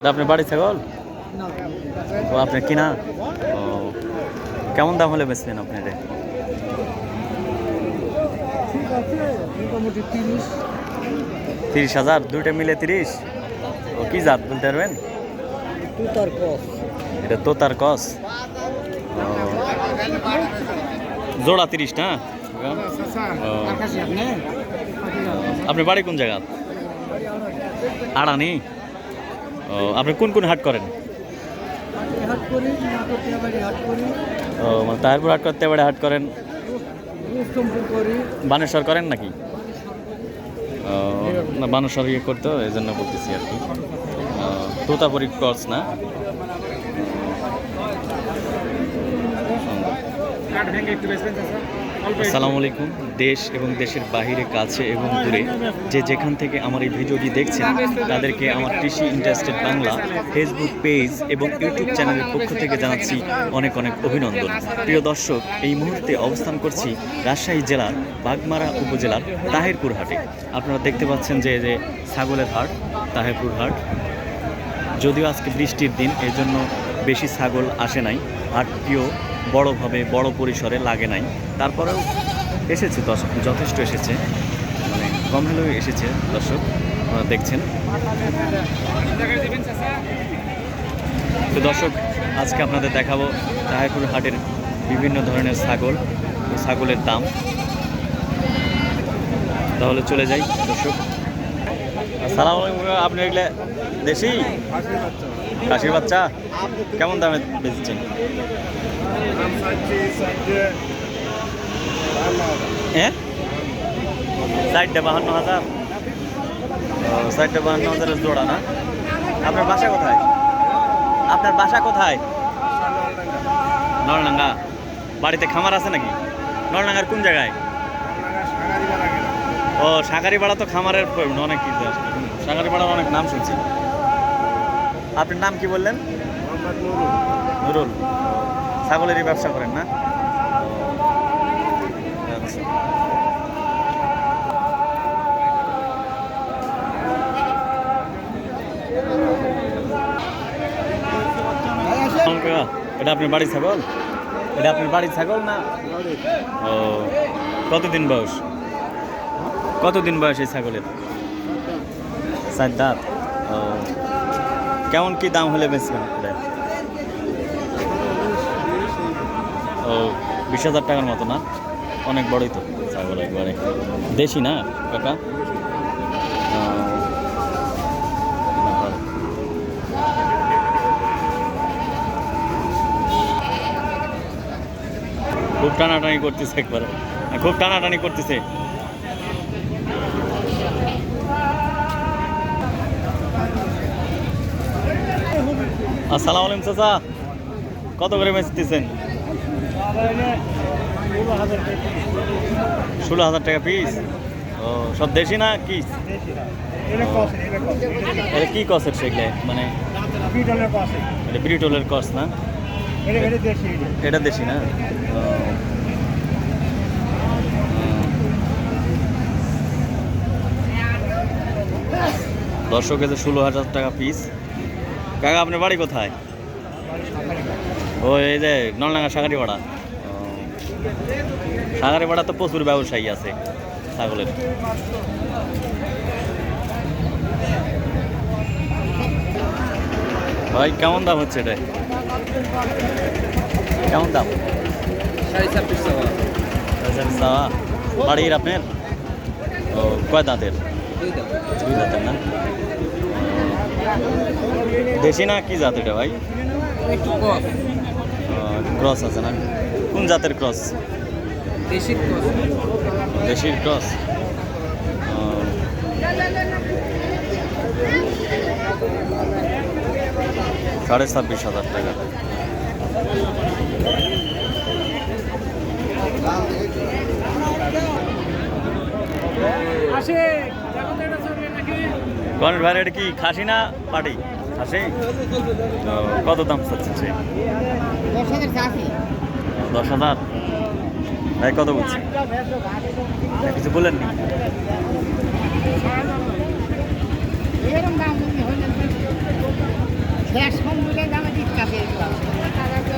এটা আপনার বাড়ি ছাগল ও আপনার কিনা? ও কেমন দাম হলে বেচবেন আপনি এটা? তিরিশ হাজার দুইটা মিলে তিরিশ? ও কি জাত বলতে পারবেন? এটা তোতার কস? জোড়া তিরিশ না? আপনি আপনি বাড়ি কোন জায়গা? আড়ানি? ও, আপনি কোন কোন হাট করেন? ও মানে তাহিরপুর হাট করতে পারে হাট করেন। বানেশ্বর করেন নাকি? না, বানেশ্বর ইয়ে করতো এই জন্য বলতেছি আর কি। তোতাপুরি ক্রস না? আসসালামু আলাইকুম। দেশ এবং দেশের বাইরে কাছে এবং দূরে যে যেখান থেকে আমার এই ভিডিওটি দেখছেন, তাদেরকে আমার কৃষি ইন্টারেস্টেড বাংলা ফেসবুক পেজ এবং ইউটিউব চ্যানেলের পক্ষ থেকে জানাচ্ছি অনেক অনেক অভিনন্দন। প্রিয় দর্শক, এই মুহূর্তে অবস্থান করছি রাজশাহী জেলার বাগমারা উপজেলার তাহিরপুর হাটে। আপনারা দেখতে পাচ্ছেন যে যে ছাগলের হাট, তাহিরপুর হাট। যদিও আজকে বৃষ্টির দিন এই জন্য বেশি ছাগল আসে নাই। হাটটিও বড়োভাবে, বড় পরিসরে লাগে নাই। তারপরেও এসেছে দর্শক, যথেষ্ট এসেছে। মানে কম হলেও এসেছে দর্শক দেখছেন। তো দর্শক, আজকে আপনাদের দেখাবো তাহিরপুর হাটের বিভিন্ন ধরনের ছাগল, ছাগলের দাম। তাহলে চলে যাই দর্শক। আলাইকুম, আপনি এগুলো দেশি? খাসির বাচ্চা? কেমন দামে বেচছেন? হ্যাঁ? সাইডটা বাহান্ন হাজার। সাইডটা বাহান্ন হাজারের জোড়া না? আপনার বাসা কোথায়? আপনার বাসা কোথায়? নলডাঙ্গা। বাড়িতে খামার আছে নাকি? নলডাঙ্গার কোন জায়গায়? ও সাঁকারিপাড়া তো খামারের অনেক সাঁকারিপাড়ার অনেক নাম শুনছি। আপনার নাম কি বললেন? নুরুল। ছাগলেরই ব্যবসা করেন না? আচ্ছা। এটা আপনার বাড়ির ছাগল? এটা আপনার বাড়ির ছাগল না? ও কতদিন বয়স? কতদিন বয়স এই ছাগলের? চার দাঁত। ও। কেমন কি দাম হলে বেচবেন? ও, বিশ হাজার টাকার মতো না? অনেক বড়ই তো, ছাগল একবারে। দেশি না, কাকা। খুব টানাটানি করতেছে একবারে। খুব টানাটানি করতেছে। আসসালামু আলাইকুম চাচা। কত করে বেচতেছেন ষোলো হাজার টাকা পিস ও, সব দেশি না কি? এটা কি কসের সেগুলো? মানে এটা ব্রিটোলের কস না? এটা দেশি না। দর্শক এতে ষোলো হাজার টাকা পিস কাকা আপনার বাড়ি কোথায়? ও এই যে নলডাঙ্গা সাগারিপাড়া সাগারিপাড়া তো প্রচুর ব্যবসায়ী আছে ছাগলের। ভাই কেমন দাম হচ্ছে এটা? কেমন দাম? সাড়ে ছাব্বিশ টাকা। সাওয়া বাড়ির আপনার? ও কয় দাঁতের? দুই দাঁতের না? দেশি না কি জাত এটা ভাই? একটু ক্রস আছে না? কোন জাতের ক্রস দেশি কস দেশির ক্রস সাড়ে ছাব্বিশ হাজার টাকা। আসে গণেশ ভাই এটা কি খাসি না পাটি খাসি? ও, কত দাম চাচ্ছে দশ হাজার। চাষি দশ হাজার ভাই কত বলছি কিছু বলেননি হয় না। দেশ কম মিলে দামে দিতে হবে টাকা তো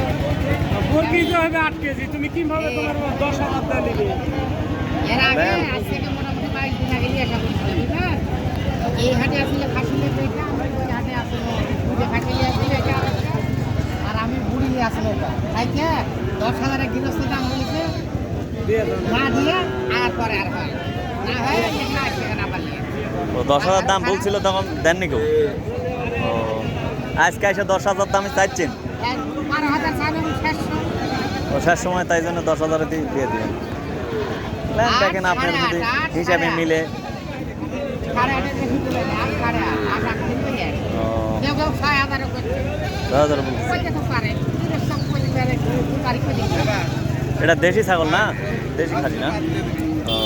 মুরগি যে হবে আট কেজি তুমি কীভাবে তোমার দশ হাজার টাকা এর আগে আজ থেকে মোটামুটি বাইশ দিন আগে নিয়ে আসা করছিল বুঝলেন এই হাটে আসলে আমি ওই হাটে আসলে বুঝে আসলে এটা আর আমি বুড়ি নিয়ে আসলে ওটা তাই কি দশ হাজারের গৃহস্থ দাম হয়েছে। না দিয়ে আর পরে আর হয়। না হয় না দশ হাজার দাম বলছিল তখন দেননি কেউ? ও আজকে এসে দশ হাজার দামে চাইছেন ও শেষ সময় তাই জন্য দশ হাজারে দিয়ে দিয়ে দিবেন দেখেন আপনার যদি হিসাবে মিলে। এটা দেশি ছাগল না? দেশি খাসি না? ও।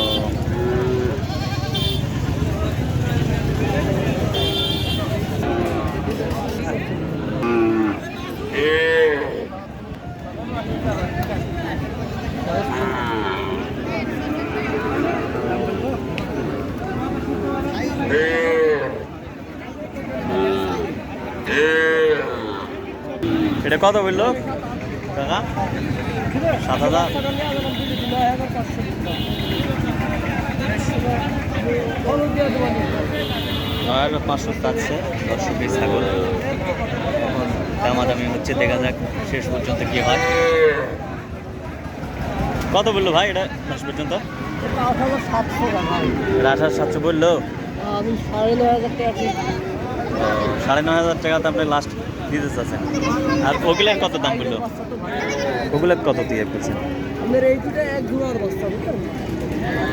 কত বলল? টাকা? সাত হাজার? নয় হাজার পাঁচশো চাচ্ছে দর্শক এই ছাগল। দামাদামি হচ্ছে দেখা যাক শেষ পর্যন্ত কি হয়। কত বলল ভাই এটা শেষ পর্যন্ত? আঠারো সাতশো বলল। সাড়ে নয় হাজার টাকা দিই। ও, সাড়ে নয় হাজার টাকাতে আপনি লাস্ট দিতে চাচ্ছেন। আর ওগুলার কত দাম বলল তো কত দিয়ে করছেন আপনার এই দুটো এক জোড়ার বস্তা বুঝলেন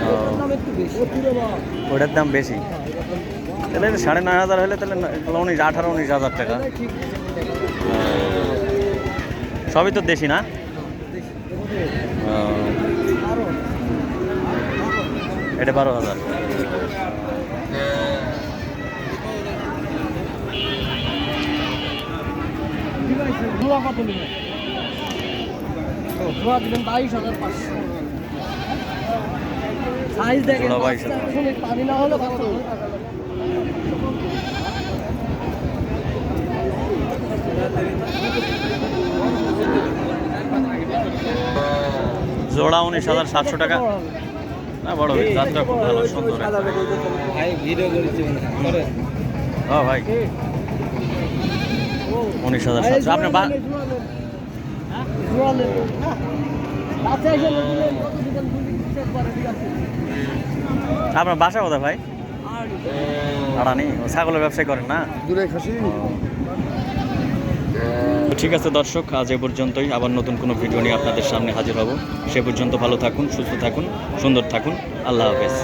ও, এটার দাম বেশি। ও পুরো বা ওটার দাম বেশি? তাহলে সাড়ে নয় হাজার হলে তাহলে উনিশ আঠারো উনিশ হাজার টাকা। সবই তো দেশি না? এটা বারো হাজার। জোড়া কত নেবেন জোড়া দিবেন বাইশ হাজার পাঁচশো সাইজ দেখেন জোড়া 22,000 বাচ্চা আসলে পানি না হলে বাচ্চা ধরে টাকা লাগবে। জোড়া উনিশ হাজার সাতশো টাকা। না বড় ভাই জাতটা খুব ভালো সুন্দর ভাই ভিডিও করেছি ও ভাই। উনিশ হাজার সাতশো। হ্যাঁ। আছে। আপনার বাসা কোথায় ভাই? আড়ানি। ও ছাগলের ব্যবসা করেন না? দূরে খাসি। ঠিক আছে দর্শক আজ এ পর্যন্তই। আবার নতুন কোনো ভিডিও নিয়ে আপনাদের সামনে হাজির হব। সে পর্যন্ত ভালো থাকুন সুস্থ থাকুন সুন্দর থাকুন। আল্লাহ হাফেজ।